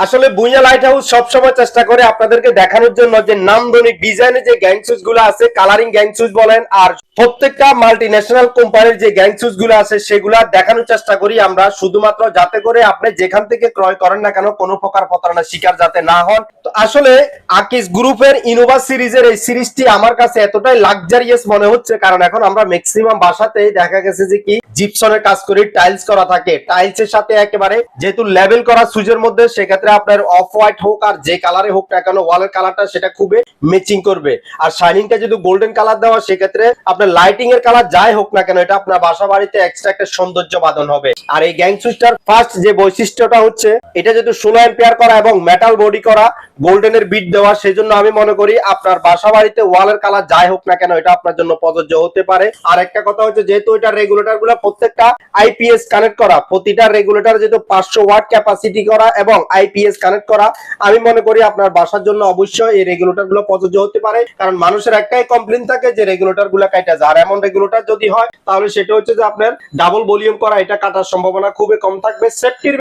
আসলে বুইয়া light house সবসময় চেষ্টা করে আপনাদেরকে দেখানোর জন্য যে নামধনিক ডিজাইনের যে গ্যাং সুইচগুলো আছে কালারিং গ্যাং সুইচ বলেন আর প্রত্যেকটা মাল্টি ন্যাশনাল কোম্পানির যে গ্যাং সুজগুলো আছে, সেগুলা দেখানোর চেষ্টা করি আমরা। শুধুমাত্র যাতে করে আপনি যেখান থেকে ক্রয় করেন না কেন, কোনো প্রকার প্রতারণার শিকার যাতে না হন। তো আসলে আকিস গ্রুপের ইনোভা সিরিজের এই সিরিজটি আমার কাছে এতটাই লাক্সারিয়াস মনে হচ্ছে, কারণ এখন আমরা ম্যাক্সিমাম বাসাতেই দেখা গেছে যে কি জিপসনের কাজ করি টাইলস করা থাকে। টাইলস এর সাথে একেবারে যেহেতু লেভেল করা সুজের মধ্যে, সেক্ষেত্রে আপনার অফ হোয়াইট হোক আর যে কালারে হোক না কেন ওয়ালের কালারটা সেটা খুবই ম্যাচিং করবে। আর শাইনিংটা যদি গোল্ডেন কালার দেওয়া, সেক্ষেত্রে আপনার লাইটিং এর কালার যাই হোক না কেন, এটা আপনার বাসা বাড়িতে এক্সট্রা একটা সৌন্দর্য বাদন হবে। আর এই গ্যাং সুইচটার ফার্স্ট যে বৈশিষ্ট্যটা হচ্ছে, এটা যেহেতু ষোলো এম্পিয়ার করা এবং মেটাল বডি করা গোল্ডেনের বিট দেওয়া সেই জন্য আমি মনে করি আপনার বাসা বাড়িতে ওয়ালের কালার যাই হোক না কেন, এটা আপনার জন্য প্রযোজ্য হতে পারে। আর একটা কথা হচ্ছে, যেহেতু এটা রেগুলেটরগুলো প্রত্যেকটা আইপিএস কানেক্ট করা, প্রতিটা রেগুলেটর যেহেতু পাঁচশো ওয়াট ক্যাপাসিটি করা এবং আইপিএস কানেক্ট করা, আমি মনে করি আপনার বাসার জন্য অবশ্যই এই রেগুলেটরগুলো প্রযোজ্য হতে পারে। কারণ মানুষের একটাই কমপ্লেন থাকে যে রেগুলেটরগুলো কাটা আর এমন রেগুলেটর যদি হয়, তাহলে সেটা হচ্ছে যে আপনার ডাবল ভলিউম করা, এটা কাটার সম্ভাবনা খুবই কম থাকবে। সেফটির